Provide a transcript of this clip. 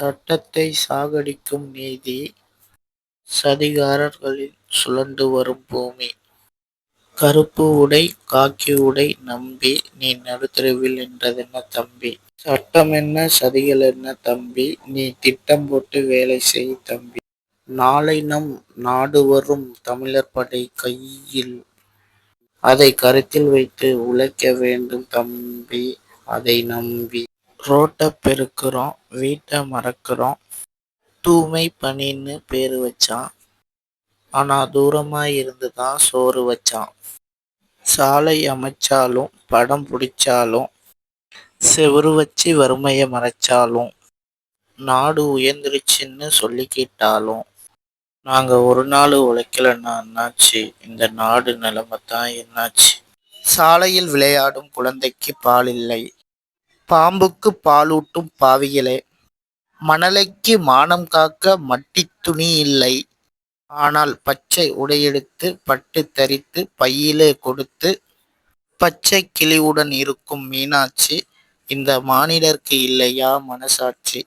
சட்டத்தை சாகடிக்கும் நீதி சதிகாரர்களில் சுழன்று வரும் பூமி. கருப்பு உடை காக்கி உடை நம்பி நீ நடுத்தருவில் நின்றதென்ன தம்பி? சட்டம் என்ன சதிகள் என்ன தம்பி? நீ திட்டம் போட்டு வேலை செய் தம்பி. நாளை நம் நாடு வரும் தமிழர் படை கையில். அதை கருத்தில் வைத்து உழைக்க வேண்டும் தம்பி அதை நம்பி. ரோட்டை பெருக்கிறோம் வீட்டை மறக்கிறோம் தூய்மை பணின்னு பேர் வச்சான். ஆனால் தூரமாக இருந்து தான் சோறு வச்சான். சாலை அமைச்சாலும் படம் பிடிச்சாலும் செவரு வச்சு வறுமையை மறைச்சாலும் நாடு உயர்ந்துருச்சுன்னு சொல்லிக்கிட்டாலும் நாங்கள் ஒரு நாள் உழைக்கலன்னா என்னாச்சு இந்த நாடு நிலைமைதான் என்னாச்சு? சாலையில் விளையாடும் குழந்தைக்கு பால் இல்லை. பாம்புக்கு பாலூட்டும் பாவிகளே. மணலைக்கு மானம் காக்க மட்டித் துணி இல்லை. ஆனால் பச்சை உடையெடுத்து பட்டு தரித்து பையிலே கொடுத்து பச்சை கிளியுடன் இருக்கும் மீனாட்சி இந்த மானிடர்க்கு இல்லையா மனசாட்சி?